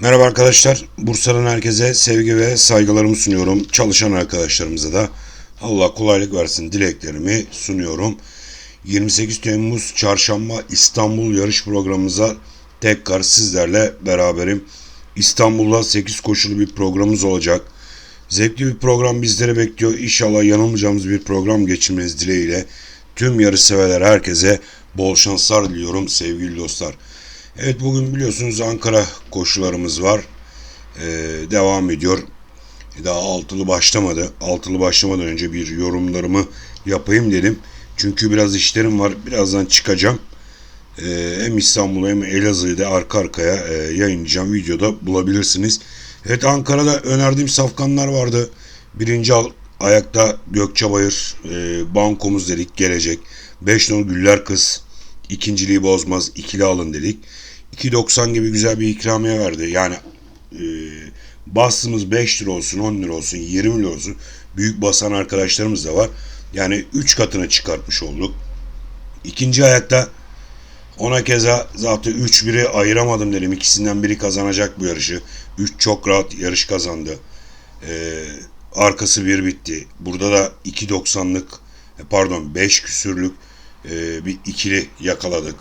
Merhaba arkadaşlar. Bursa'dan herkese sevgi ve saygılarımı sunuyorum. Çalışan arkadaşlarımıza da Allah kolaylık versin dileklerimi sunuyorum. 28 Temmuz Çarşamba İstanbul yarış programımıza tekrar sizlerle beraberim. İstanbul'da 8 koşulu bir programımız olacak. Zevkli bir program bizleri bekliyor. İnşallah yanılmayacağımız bir program geçirmeniz dileğiyle. Tüm yarış severler herkese bol şanslar diliyorum sevgili dostlar. Evet bugün biliyorsunuz Ankara koşularımız var. Ee, devam ediyor. Daha altılı başlamadı. Altılı başlamadan önce bir yorumlarımı yapayım dedim. Çünkü biraz işlerim var. Birazdan çıkacağım. Ee, hem İstanbul'u hem Elazığ'ı da arka arkaya e, yayınlayacağım. Videoda bulabilirsiniz. Evet Ankara'da önerdiğim safkanlar vardı. Birinci al, ayakta Gökçebayır e, bankomuz dedik gelecek. 5 nol Güller Kız ikinciliği bozmaz ikili alın dedik. 2.90 gibi güzel bir ikramiye verdi. Yani e, bastığımız 5 lira olsun 10 lira olsun 20 lira olsun büyük basan arkadaşlarımız da var. Yani 3 katına çıkartmış olduk. İkinci ayakta ona keza zaten 3-1'i ayıramadım dedim. İkisinden biri kazanacak bu yarışı. 3 çok rahat yarış kazandı. Ee, arkası bir bitti. Burada da 2.90'lık e, pardon 5 küsürlük e, bir ikili yakaladık.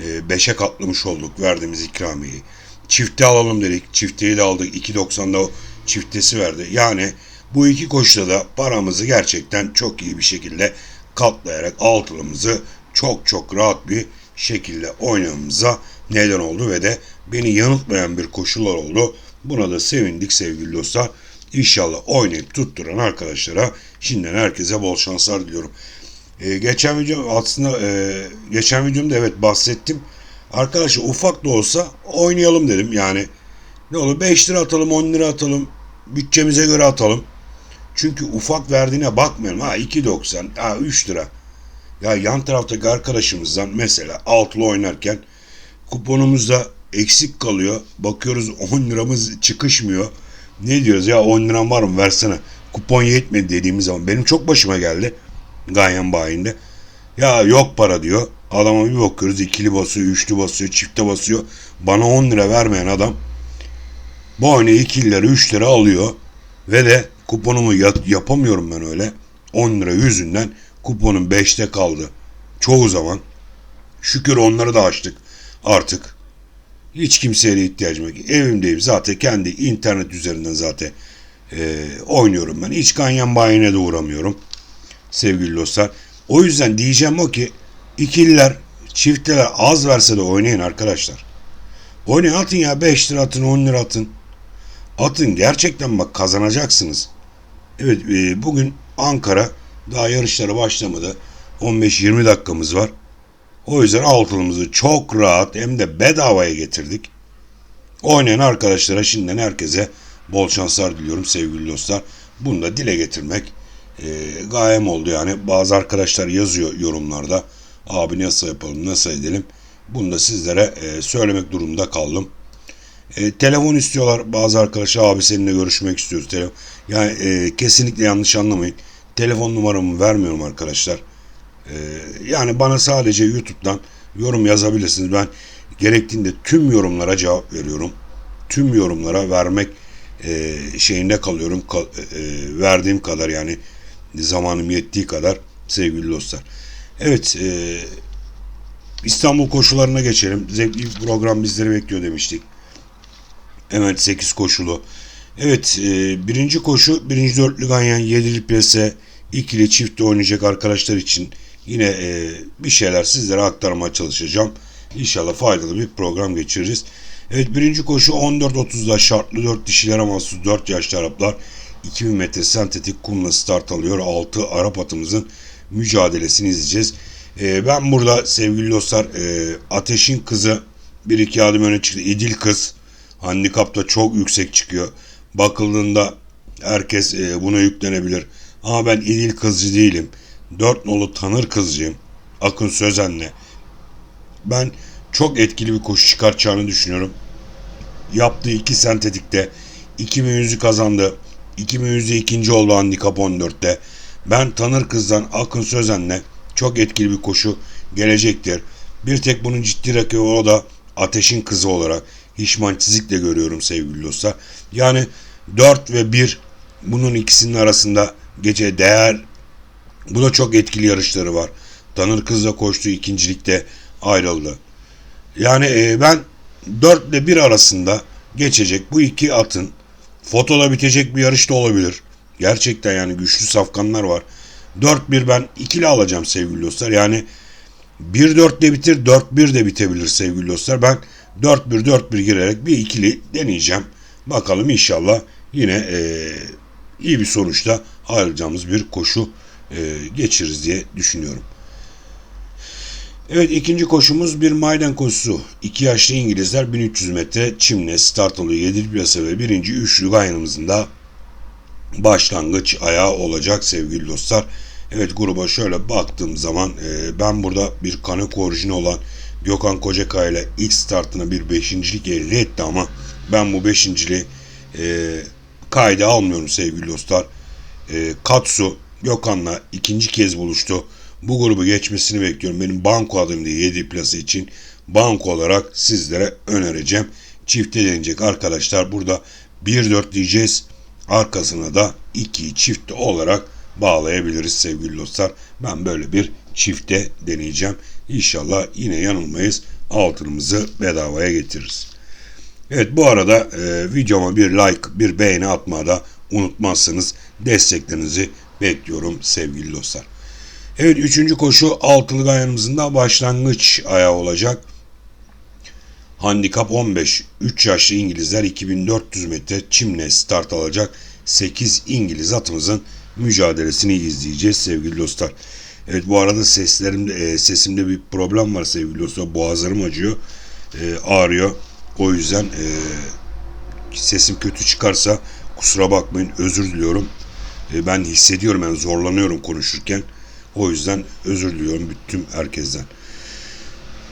5'e katlamış olduk verdiğimiz ikramiyeyi. Çifte alalım dedik. Çifteyi de aldık. 2.90'da o çiftesi verdi. Yani bu iki koşuda da paramızı gerçekten çok iyi bir şekilde katlayarak altılımızı çok çok rahat bir şekilde oynamamıza neden oldu ve de beni yanıltmayan bir koşular oldu. Buna da sevindik sevgili dostlar. İnşallah oynayıp tutturan arkadaşlara şimdiden herkese bol şanslar diliyorum. Ee, geçen video aslında e, geçen videomda evet bahsettim. Arkadaşlar ufak da olsa oynayalım dedim. Yani ne olur 5 lira atalım 10 lira atalım. Bütçemize göre atalım. Çünkü ufak verdiğine bakmayalım. Ha 2.90 ha 3 lira. Ya yan taraftaki arkadaşımızdan mesela altılı oynarken kuponumuzda eksik kalıyor. Bakıyoruz 10 liramız çıkışmıyor. Ne diyoruz ya 10 liram var mı versene. Kupon yetmedi dediğimiz zaman benim çok başıma geldi. Ganyan bayinde. Ya yok para diyor. Adama bir bakıyoruz ikili basıyor, üçlü basıyor, çifte basıyor. Bana 10 lira vermeyen adam bu oyunu 2 lira 3 lira alıyor. Ve de kuponumu yapamıyorum ben öyle. 10 lira yüzünden kuponum 5'te kaldı. Çoğu zaman. Şükür onları da açtık artık. Hiç kimseye ihtiyacım yok. Evimdeyim zaten kendi internet üzerinden zaten e, oynuyorum ben. Hiç ganyan bayine de uğramıyorum sevgili dostlar. O yüzden diyeceğim o ki ikililer, çiftler az verse de oynayın arkadaşlar. Oynayın atın ya 5 lira atın 10 lira atın. Atın gerçekten bak kazanacaksınız. Evet e, bugün Ankara daha yarışlara başlamadı. 15-20 dakikamız var. O yüzden altınımızı çok rahat hem de bedavaya getirdik. Oynayan arkadaşlara şimdiden herkese bol şanslar diliyorum sevgili dostlar. Bunu da dile getirmek e, gayem oldu yani. Bazı arkadaşlar yazıyor yorumlarda. Abi nasıl yapalım, nasıl edelim? Bunu da sizlere e, söylemek durumunda kaldım. E, telefon istiyorlar bazı arkadaşlar. Abi seninle görüşmek istiyoruz. Telefon. Yani e, kesinlikle yanlış anlamayın. Telefon numaramı vermiyorum arkadaşlar. E, yani bana sadece YouTube'dan yorum yazabilirsiniz. Ben gerektiğinde tüm yorumlara cevap veriyorum. Tüm yorumlara vermek e, şeyinde kalıyorum. Ka, e, verdiğim kadar yani zamanım yettiği kadar sevgili dostlar. Evet e, İstanbul koşularına geçelim. Zevkli bir program bizleri bekliyor demiştik. Hemen 8 koşulu. Evet e, birinci koşu birinci dörtlü ganyan 7'li plase ikili çiftte oynayacak arkadaşlar için yine e, bir şeyler sizlere aktarmaya çalışacağım. İnşallah faydalı bir program geçiririz. Evet birinci koşu 14.30'da şartlı 4 dişilere mahsus 4 yaşlı Araplar 2000 metre sentetik kumla start alıyor. 6 Arap atımızın mücadelesini izleyeceğiz. E, ben burada sevgili dostlar e, Ateş'in kızı bir iki adım öne çıktı. İdil kız handikapta çok yüksek çıkıyor. Bakıldığında herkes e, buna yüklenebilir. Ama ben İdil kızcı değilim. Dört nolu tanır kızcıyım. Akın Sözen'le. Ben çok etkili bir koşu çıkartacağını düşünüyorum. Yaptığı iki sentetikte 2100'ü kazandı. 2100'de ikinci oldu handikap 14'te. Ben Tanır Kız'dan Akın Sözen'le çok etkili bir koşu gelecektir. Bir tek bunun ciddi rakibi o da Ateş'in kızı olarak Hişman Çizik de görüyorum sevgili dostlar. Yani 4 ve 1 bunun ikisinin arasında gece değer bu da çok etkili yarışları var. Tanır Kız'la koştuğu ikincilikte ayrıldı. Yani e, ben 4 ile 1 arasında geçecek bu iki atın fotola bitecek bir yarış da olabilir. Gerçekten yani güçlü safkanlar var. 4-1 ben ikili alacağım sevgili dostlar. Yani 1-4 de bitir 4-1 de bitebilir sevgili dostlar. Ben 4-1-4-1 girerek bir ikili deneyeceğim. Bakalım inşallah yine e, iyi bir sonuçta ayrılacağımız bir koşu e, geçiririz diye düşünüyorum. Evet ikinci koşumuz bir maiden koşusu. İki yaşlı İngilizler 1300 metre çimle start alıyor. 7 plase ve birinci üçlü gayrımızın da başlangıç ayağı olacak sevgili dostlar. Evet gruba şöyle baktığım zaman e, ben burada bir Kaneko orijini olan Gökhan Kocakaya ile ilk startına bir beşincilik elde etti ama ben bu beşinciliği e, kayda almıyorum sevgili dostlar. E, Katsu Gökhan'la ikinci kez buluştu. Bu grubu geçmesini bekliyorum. Benim banko adımda 7 plası için banko olarak sizlere önereceğim. Çifte deneyecek arkadaşlar. Burada 1-4 diyeceğiz. Arkasına da 2 çifte olarak bağlayabiliriz sevgili dostlar. Ben böyle bir çifte deneyeceğim. İnşallah yine yanılmayız. Altınımızı bedavaya getiririz. Evet bu arada e, videoma bir like, bir beğeni atmada unutmazsanız desteklerinizi bekliyorum sevgili dostlar. Evet üçüncü koşu altılı ayağımızın da başlangıç ayağı olacak. Handikap 15. 3 yaşlı İngilizler 2400 metre çimle start alacak. 8 İngiliz atımızın mücadelesini izleyeceğiz sevgili dostlar. Evet bu arada seslerimde sesimde bir problem var sevgili dostlar. Boğazlarım acıyor. E, ağrıyor. O yüzden e, sesim kötü çıkarsa kusura bakmayın özür diliyorum. E, ben hissediyorum yani zorlanıyorum konuşurken. O yüzden özür diliyorum bütün herkesten.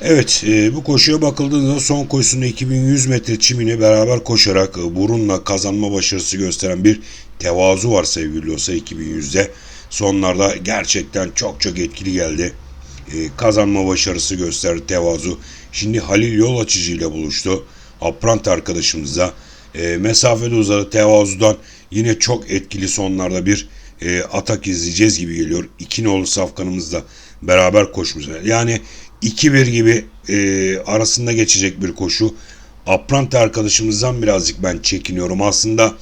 Evet e, bu koşuya bakıldığında son koşusunda 2100 metre çimine beraber koşarak e, burunla kazanma başarısı gösteren bir tevazu var sevgili olsa 2100'de. Sonlarda gerçekten çok çok etkili geldi. E, kazanma başarısı gösterdi tevazu. Şimdi Halil Yol Açıcı ile buluştu. Aprant arkadaşımıza e, mesafede uzadı tevazudan yine çok etkili sonlarda bir e, atak izleyeceğiz gibi geliyor. İki nolu safkanımızla beraber koşmuşlar. Yani 2-1 gibi e, arasında geçecek bir koşu. Aprante arkadaşımızdan birazcık ben çekiniyorum. Aslında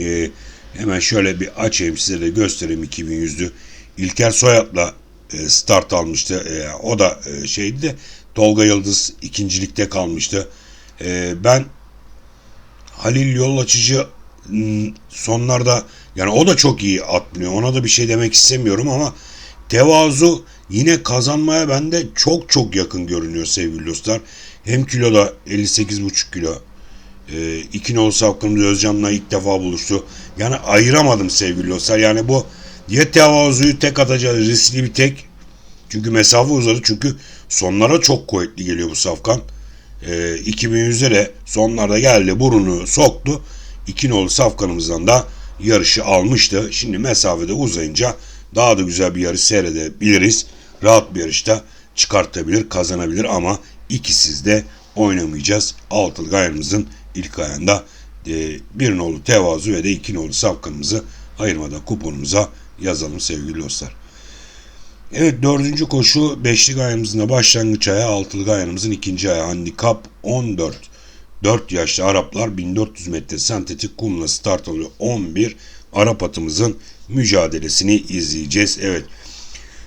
e, hemen şöyle bir açayım size de göstereyim 2100'lü. İlker Soyat'la e, start almıştı. E, o da e, şeydi de Tolga Yıldız ikincilikte kalmıştı. E, ben Halil Yol Açıcı sonlarda yani o da çok iyi atmıyor. Ona da bir şey demek istemiyorum ama tevazu yine kazanmaya bende çok çok yakın görünüyor sevgili dostlar. Hem kiloda 58,5 kilo. E, iki nolu Savkımız Özcan'la ilk defa buluştu. Yani ayıramadım sevgili dostlar. Yani bu ya tevazuyu tek atacağız riskli bir tek. Çünkü mesafe uzadı. Çünkü sonlara çok kuvvetli geliyor bu Safkan. E, 2100'de de sonlarda geldi burunu soktu. İki nolu Safkan'ımızdan da yarışı almıştı. Şimdi mesafede uzayınca daha da güzel bir yarış seyredebiliriz. Rahat bir yarışta çıkartabilir, kazanabilir ama ikisiz de oynamayacağız. Altılı gayrımızın ilk ayında e, bir nolu tevazu ve de iki nolu safkanımızı ayırmadan kuponumuza yazalım sevgili dostlar. Evet dördüncü koşu beşli gayamızın da başlangıç ayağı altılı gayamızın ikinci ayağı handikap 14. 4 yaşlı Araplar 1400 metre sentetik kumla start alıyor. 11 Arap atımızın mücadelesini izleyeceğiz. Evet.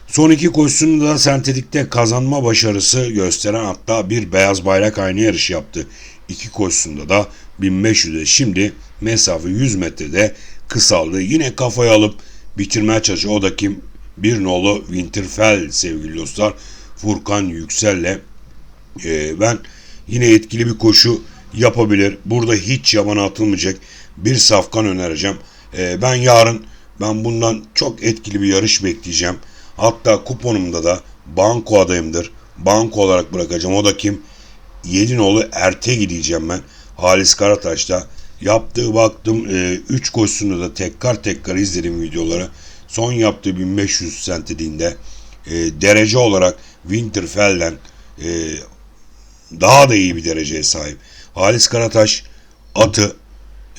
Son iki koşusunu da sentetikte kazanma başarısı gösteren hatta bir beyaz bayrak aynı yarış yaptı. İki koşusunda da 1500'e şimdi mesafe 100 metrede kısaldı. Yine kafaya alıp bitirmeye çalışıyor. O da kim? Bir nolu Winterfell sevgili dostlar. Furkan Yüksel'le e, ben yine etkili bir koşu yapabilir. Burada hiç yabana atılmayacak bir safkan önereceğim. E, ben yarın ben bundan çok etkili bir yarış bekleyeceğim. Hatta kuponumda da banko adayımdır. Banko olarak bırakacağım. O da kim? Yedinoğlu Erte gideceğim ben. Halis Karataş'ta. Yaptığı baktım 3 e, koşusunu da tekrar tekrar izledim videoları. Son yaptığı 1500 sent dediğinde e, derece olarak Winterfell'den e, daha da iyi bir dereceye sahip. Halis Karataş atı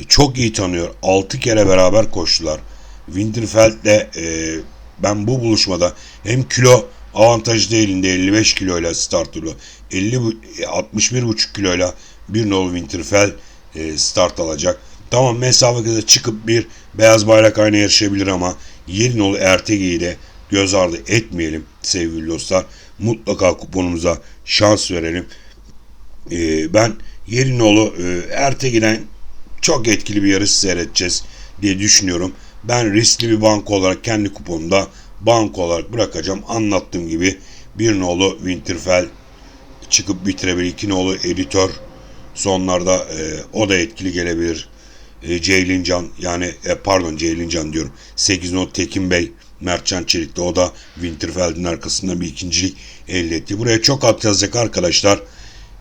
çok iyi tanıyor. 6 kere beraber koştular. Winterfeld'le e, ben bu buluşmada hem kilo avantajı elinde 55 kiloyla start alıyor. 50 61,5 kiloyla bir nol Winterfell e, start alacak. Tamam mesafede çıkıp bir beyaz bayrak aynı yarışabilir ama 7 nolu Ertege'yi de göz ardı etmeyelim sevgili dostlar. Mutlaka kuponumuza şans verelim. E, ben 7 nolu e, Ertege'den çok etkili bir yarış seyredeceğiz diye düşünüyorum. Ben riskli bir banko olarak kendi kuponumda banko olarak bırakacağım. Anlattığım gibi bir nolu Winterfell çıkıp bitirebilir. iki nolu editör sonlarda e, o da etkili gelebilir. E, Ceylin Can yani e, pardon Ceylin Can diyorum. 8 nolu Tekin Bey Mertcan Çelik'te o da Winterfell'in arkasında bir ikincilik elde etti. Buraya çok at yazacak arkadaşlar.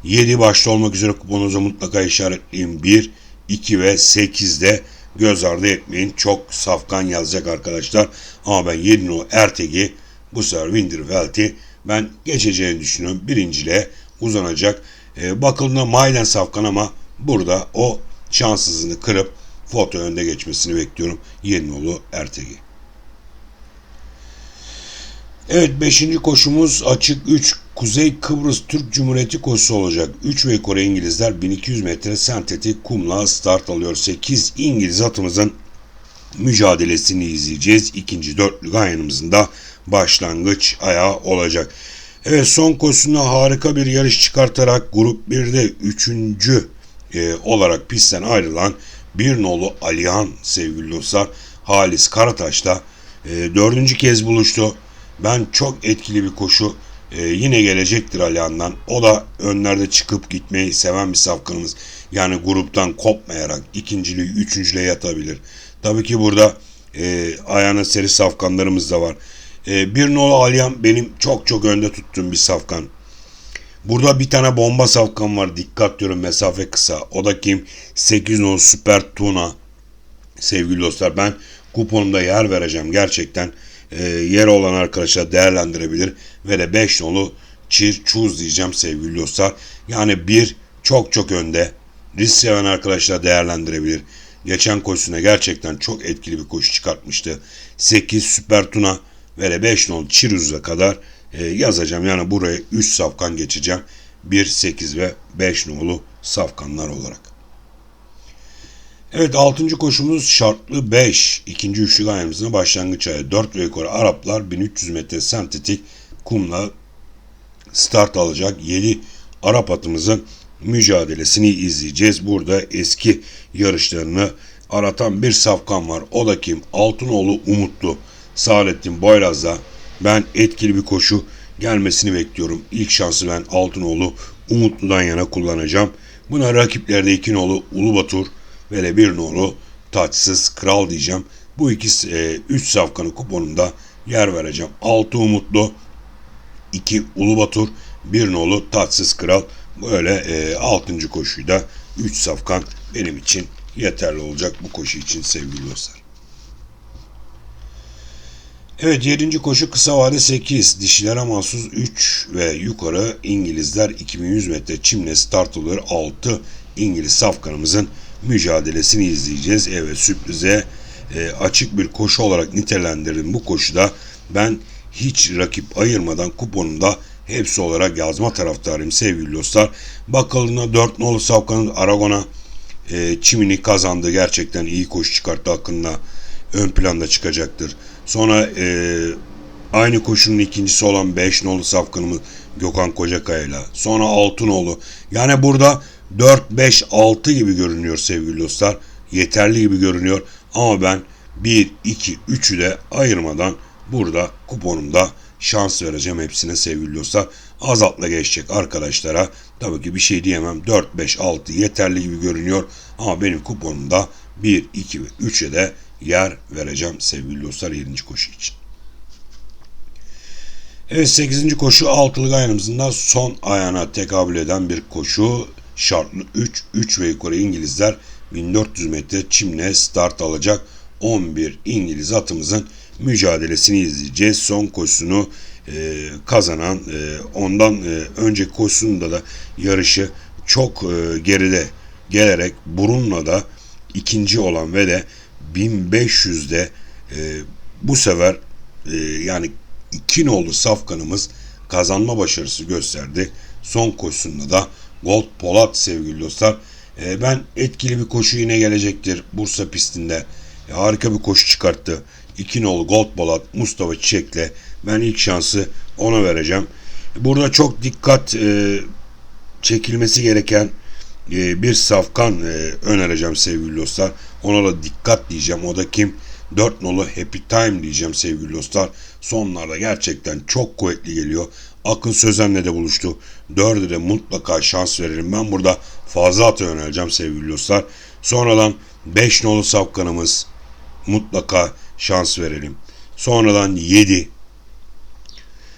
7 başta olmak üzere kuponunuza mutlaka işaretleyin. 1, 2 ve 8'de göz ardı etmeyin. Çok safkan yazacak arkadaşlar. Ama ben 7 o Ertegi bu sefer Winterfeld'i ben geçeceğini düşünüyorum. Birinciliğe uzanacak. E, bakıldığında Maylen safkan ama burada o şanssızlığını kırıp foto önde geçmesini bekliyorum. Yeninoğlu Ertegi. Evet 5. koşumuz açık 3 Kuzey Kıbrıs Türk Cumhuriyeti koşusu olacak. 3 ve Kore İngilizler 1200 metre sentetik kumla start alıyor. 8 İngiliz atımızın mücadelesini izleyeceğiz. İkinci dörtlü gayanımızın da başlangıç ayağı olacak. Evet son koşusunda harika bir yarış çıkartarak grup 1'de 3. E, olarak pistten ayrılan bir nolu Alihan sevgili dostlar Halis Karataş'ta e, dördüncü kez buluştu. Ben çok etkili bir koşu e, yine gelecektir Alihan'dan. O da önlerde çıkıp gitmeyi seven bir safkanımız. Yani gruptan kopmayarak ikinciliği, üçüncülüğe yatabilir. Tabii ki burada e, ayağına seri safkanlarımız da var. E, bir nolu Alyan benim çok çok önde tuttuğum bir safkan. Burada bir tane bomba safkan var. Dikkat diyorum mesafe kısa. O da kim? 8 nolu Süper Tuna. Sevgili dostlar ben kuponumda yer vereceğim. Gerçekten e, yer olan arkadaşlar değerlendirebilir. Ve de 5 nolu Çir Çuz diyeceğim sevgili dostlar. Yani bir çok çok önde. Risk seven arkadaşlar değerlendirebilir. Geçen koşusuna gerçekten çok etkili bir koşu çıkartmıştı. 8 Süper Tuna ve de 5 nol Çiruz'a kadar e, yazacağım. Yani buraya 3 safkan geçeceğim. 1, 8 ve 5 nolu safkanlar olarak. Evet 6. koşumuz şartlı 5. İkinci üçlü gayemizin başlangıç ayı. 4 ve Araplar 1300 metre sentetik kumla start alacak. 7 Arap atımızın mücadelesini izleyeceğiz. Burada eski yarışlarını aratan bir safkan var. O da kim? Altınoğlu Umutlu. Saadettin Boyraz'da ben etkili bir koşu gelmesini bekliyorum. İlk şansı ben Altınoğlu Umutlu'dan yana kullanacağım. Buna rakiplerde iki nolu Ulubatur ve de bir nolu Taçsız Kral diyeceğim. Bu ikisi e, üç safkanı kuponunda yer vereceğim. Altı Umutlu, iki Ulubatur, bir nolu Taçsız Kral. Böyle e, 6. koşuyu da 3 safkan benim için yeterli olacak bu koşu için sevgili dostlar. Evet 7. koşu kısa vade 8. Dişilere mahsus 3 ve yukarı İngilizler 2100 metre çimle start oluyor. 6 İngiliz safkanımızın mücadelesini izleyeceğiz. Evet sürprize e, açık bir koşu olarak nitelendirdim bu koşuda. Ben hiç rakip ayırmadan kuponumda hepsi olarak yazma taraftarıyım sevgili dostlar. Bakıldığında 4 nolu Savkan'ın Aragon'a e, çimini kazandı. Gerçekten iyi koşu çıkarttı hakkında ön planda çıkacaktır. Sonra e, aynı koşunun ikincisi olan 5 nolu Safkan'ımız Gökhan Kocakaya'yla. Sonra 6 nolu. Yani burada 4, 5, 6 gibi görünüyor sevgili dostlar. Yeterli gibi görünüyor. Ama ben 1, 2, 3'ü de ayırmadan burada kuponumda şans vereceğim hepsine sevgili dostlar. Azaltla geçecek arkadaşlara tabii ki bir şey diyemem. 4, 5, 6 yeterli gibi görünüyor. Ama benim kuponumda 1, 2 ve 3'e de yer vereceğim sevgili dostlar 7. koşu için. Evet 8. koşu altılı ayağımızın da son ayağına tekabül eden bir koşu. Şartlı 3, 3 ve yukarı İngilizler 1400 metre çimle start alacak 11 İngiliz atımızın mücadelesini izleyeceğiz. Son koşusunu e, kazanan e, ondan e, önceki koşusunda da yarışı çok e, geride gelerek Burun'la da ikinci olan ve de 1500'de e, bu sefer e, yani iki nolu safkanımız kazanma başarısı gösterdi. Son koşusunda da Gold Polat sevgili dostlar. E, ben etkili bir koşu yine gelecektir Bursa pistinde. E, harika bir koşu çıkarttı. İki nolu Gold Polat Mustafa Çiçek'le ben ilk şansı ona vereceğim. Burada çok dikkat e, çekilmesi gereken e, bir safkan e, önereceğim sevgili dostlar. Ona da dikkat diyeceğim. O da kim? 4 nolu Happy Time diyeceğim sevgili dostlar. Sonlarda gerçekten çok kuvvetli geliyor. Akın Sözen'le de buluştu. 4'e de mutlaka şans verelim. Ben burada fazla atı önereceğim sevgili dostlar. Sonradan 5 nolu safkanımız mutlaka şans verelim. Sonradan 7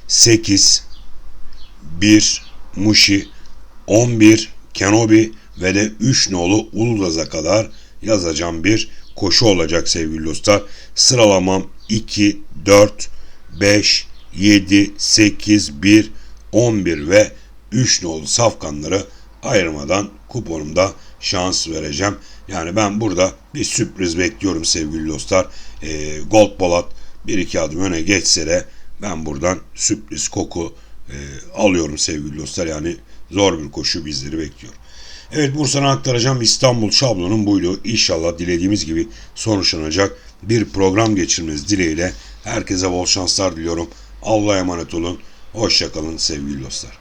8 1 Mushi 11 Kenobi ve de 3 nolu Ulgaz'a kadar yazacağım bir koşu olacak sevgili dostlar. Sıralamam 2, 4, 5, 7, 8, 1, 11 ve 3 nolu safkanları ayırmadan kuponumda şans vereceğim. Yani ben burada bir sürpriz bekliyorum sevgili dostlar. Ee, Gold Polat bir iki adım öne geçse de ben buradan sürpriz koku e, alıyorum sevgili dostlar. Yani zor bir koşu bizleri bekliyor. Evet Bursa'na aktaracağım İstanbul şablonun buydu. İnşallah dilediğimiz gibi sonuçlanacak bir program geçirmeniz dileğiyle herkese bol şanslar diliyorum. Allah'a emanet olun. Hoşçakalın sevgili dostlar.